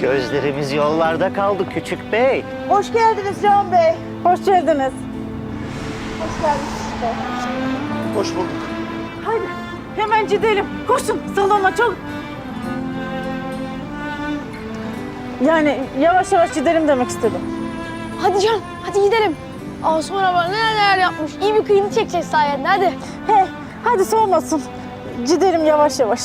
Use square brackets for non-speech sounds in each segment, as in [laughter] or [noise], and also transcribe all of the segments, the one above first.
Gözlerimiz yollarda kaldı küçük bey. Hoş geldiniz Can Bey. Hoş geldiniz. Hoş geldiniz. Hoş bulduk. Haydi hemen gidelim. Koşun salona çok. Yani yavaş yavaş gidelim demek istedim. Hadi Can, hadi gidelim. Aa sonra bana neler neler yapmış. İyi bir kıyını çekeceğiz sayende hadi. He, hadi soğumasın. Gidelim yavaş yavaş.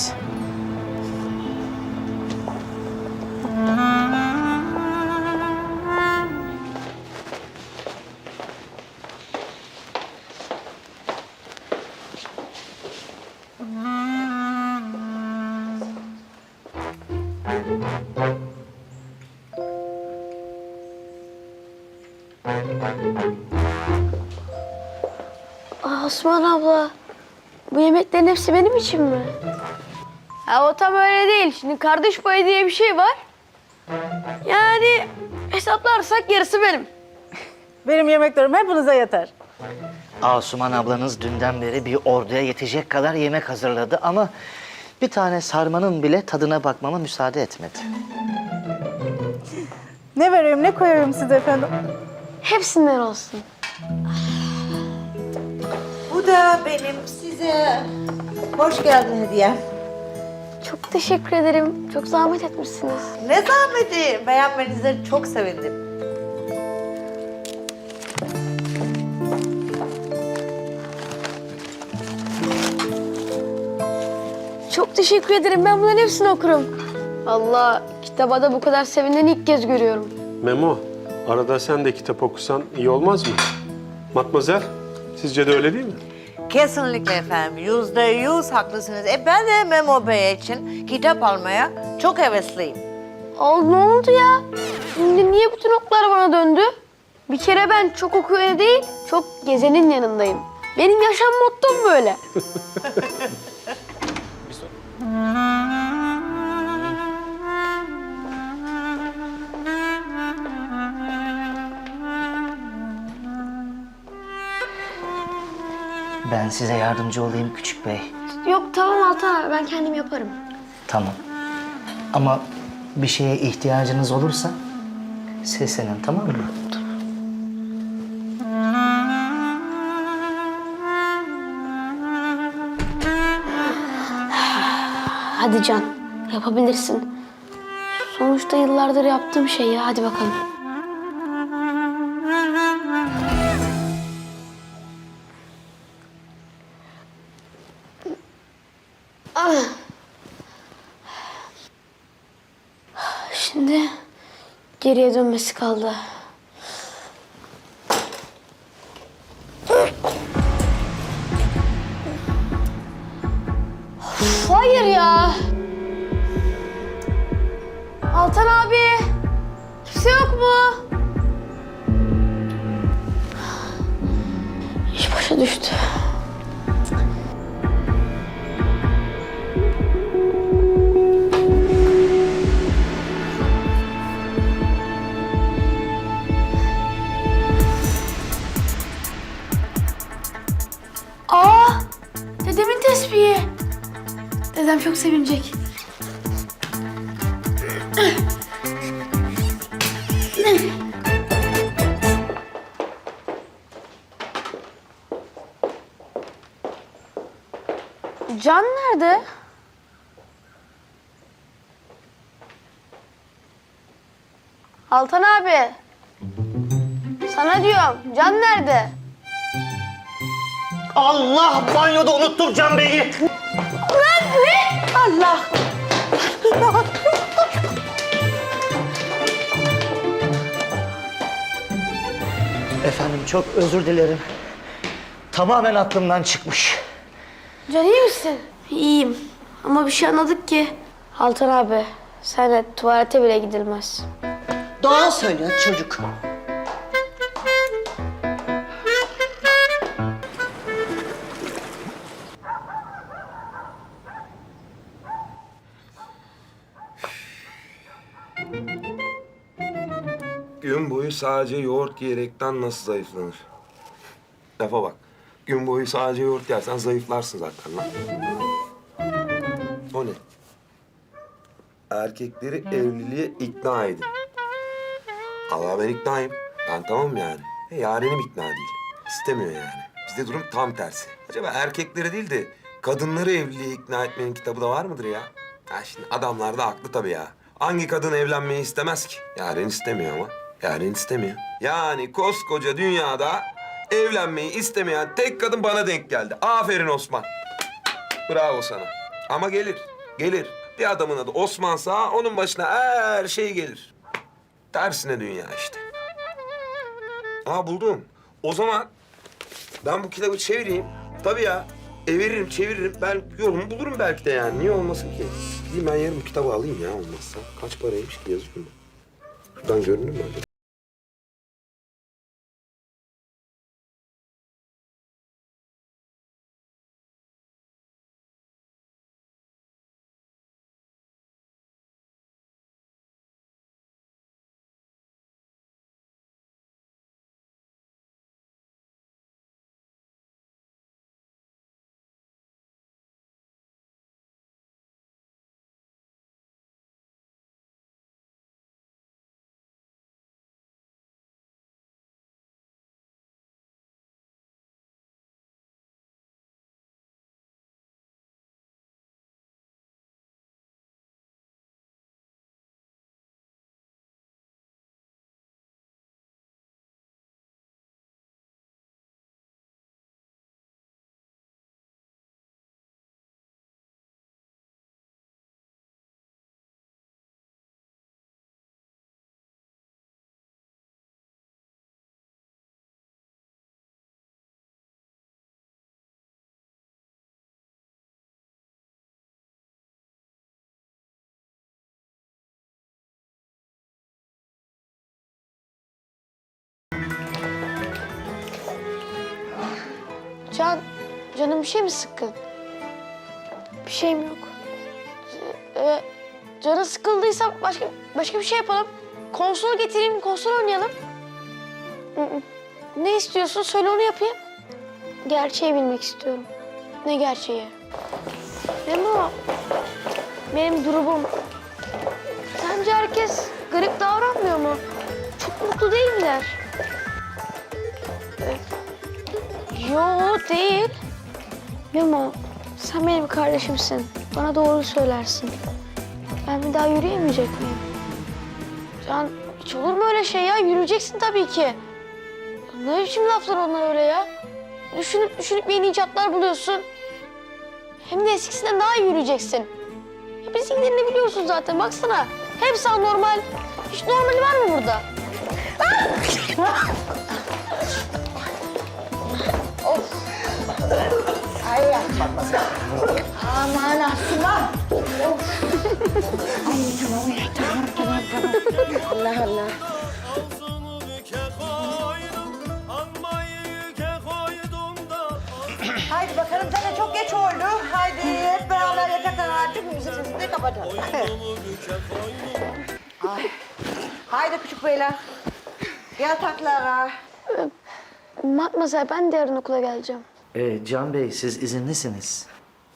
Aa Osman abla, bu yemeklerin hepsi benim için mi? Ya o tam öyle değil. Şimdi kardeş payı diye bir şey var. Yani hesaplarsak yarısı benim. [laughs] Benim yemeklerim hepinize yeter. Asuman ablanız dünden beri bir orduya yetecek kadar yemek hazırladı ama bir tane sarmanın bile tadına bakmama müsaade etmedi. Ne vereyim, ne koyayım size efendim? Hepsinden olsun. Bu da benim size hoş geldin hediyem. Çok teşekkür ederim. Çok zahmet etmişsiniz. Ne zahmeti. Beğenmenize çok sevindim. Çok teşekkür ederim. Ben bunların hepsini okurum. Allah kitaba da bu kadar sevinen ilk kez görüyorum. Memo, arada sen de kitap okusan iyi olmaz mı? Matmazel, sizce de öyle değil mi? Kesinlikle efendim. Yüzde yüz haklısınız. E ben de Memo Bey için kitap almaya çok hevesliyim. Oldu ne oldu ya? Şimdi niye bütün oklar bana döndü? Bir kere ben çok okuyan değil, çok gezenin yanındayım. Benim yaşam mottom böyle. [laughs] Ben size yardımcı olayım küçük bey. Yok tamam Altan abi ben kendim yaparım. Tamam. Ama bir şeye ihtiyacınız olursa seslenin tamam mı? Hadi Can, yapabilirsin. Sonuçta yıllardır yaptığım şey ya. Hadi bakalım. Şimdi geriye dönmesi kaldı. Hayır ya. Altan abi. Kimse yok mu? İş başa düştü. Çok sevinecek. Can nerede? Altan abi. Sana diyorum. Can nerede? Allah banyoda unuttum Can Bey'i. Allah! Efendim çok özür dilerim. Tamamen aklımdan çıkmış. Can iyi misin? İyiyim. Ama bir şey anladık ki. Altan abi, senle tuvalete bile gidilmez. Doğal söylüyor çocuk. Gün boyu sadece yoğurt yiyerekten nasıl zayıflanır? Lafa bak. Gün boyu sadece yoğurt yersen zayıflarsın zaten lan. O ne? erkekleri evliliğe ikna edin. Allah ben iknayım. Ben tamam yani. E, yarenim ikna değil. İstemiyor yani. Bizde durum tam tersi. Acaba erkekleri değil de kadınları evliliğe ikna etmenin kitabı da var mıdır ya? Ha şimdi adamlar da haklı tabii ya. Hangi kadın evlenmeyi istemez ki? Yaren istemiyor ama. Yaren istemiyor. Yani koskoca dünyada evlenmeyi istemeyen tek kadın bana denk geldi. Aferin Osman. Bravo sana. Ama gelir, gelir. Bir adamın adı Osmansa onun başına her şey gelir. Tersine dünya işte. Aa buldum. O zaman ben bu kitabı çevireyim. Tabii ya. Eviririm, çeviririm. Ben yolumu bulurum belki de yani. Niye olmasın ki? Gideyim ben yarın bu kitabı alayım ya olmazsa. Kaç paraymış ki yazıyor mu? Şuradan görünür mü acaba? Can, canım bir şey mi sıkkın? Bir şeyim yok. Ee, canı sıkıldıysa başka başka bir şey yapalım. Konsol getireyim, konsol oynayalım. Ne istiyorsun? Söyle onu yapayım. Gerçeği bilmek istiyorum. Ne gerçeği? Memo, benim durumum. Sence herkes garip davranmıyor mu? Çok mutlu değiller. Yo değil. Memo sen benim kardeşimsin. Bana doğru söylersin. Ben bir daha yürüyemeyecek miyim? Can hiç olur mu öyle şey ya? Yürüyeceksin tabii ki. Ne biçim laflar onlar öyle ya? Düşünüp düşünüp yeni icatlar buluyorsun. Hem de eskisinden daha iyi yürüyeceksin. Ya bizimkilerini biliyorsun zaten baksana. Hepsi anormal. Hiç normali var mı burada? [laughs] Aman Asuman. Allah Allah. Haydi bakalım sana çok geç oldu. Haydi hep beraber yataktan artık müzik sesini de kapatalım. Ay. Haydi küçük beyler. Yataklara. Matmazel ben de yarın okula geleceğim. Ee, Can Bey siz izinlisiniz.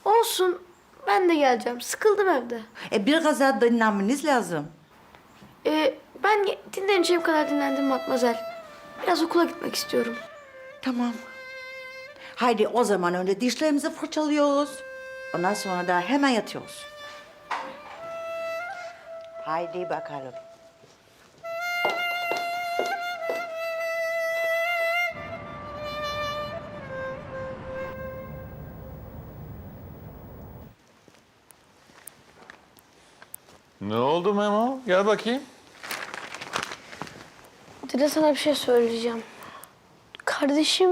Olsun. Ben de geleceğim. Sıkıldım evde. E biraz daha dinlenmeniz lazım. Ee, ben dinleneceğim kadar dinlendim Matmazel. Biraz okula gitmek istiyorum. Tamam. Haydi o zaman önce dişlerimizi fırçalıyoruz. Ondan sonra da hemen yatıyoruz. Haydi bakalım. Ne oldu Memo? Gel bakayım. Dile sana bir şey söyleyeceğim. Kardeşim